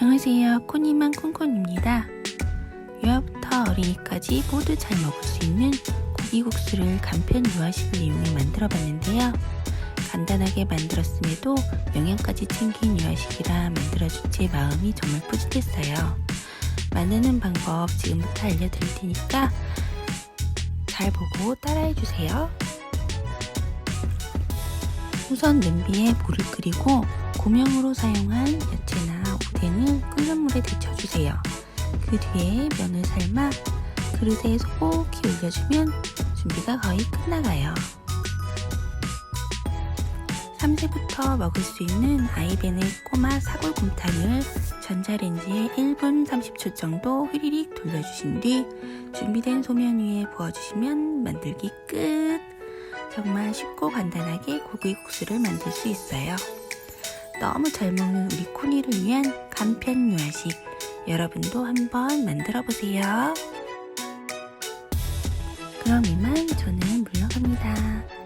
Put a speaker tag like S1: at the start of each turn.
S1: 안녕하세요. 코니만 콘콘입니다. 유아부터 어린이까지 모두 잘 먹을 수 있는 고기국수를 간편 유아식을 이용해 만들어 봤는데요. 간단하게 만들었음에도 영양까지 챙긴 유아식이라 만들어준 제 마음이 정말 뿌듯했어요. 만드는 방법 지금부터 알려드릴 테니까 잘 보고 따라해 주세요. 우선 냄비에 물을 끓이고 고명으로 사용한 야채나 오뎅을 끓는 물에 데쳐주세요. 그 뒤에 면을 삶아 그릇에 소복히 올려주면 준비가 거의 끝나가요. 3세부터 먹을 수 있는 아이벤의 꼬마 사골곰탕을 전자레인지에 1분 30초 정도 휘리릭 돌려주신 뒤 준비된 소면 위에 부어주시면 만들기 끝! 정말 쉽고 간단하게 고기 국수를 만들 수 있어요. 너무 잘 먹는 우리 코니를 위한 간편 유아식 여러분도 한번 만들어 보세요. 그럼 이만 저는 물러갑니다.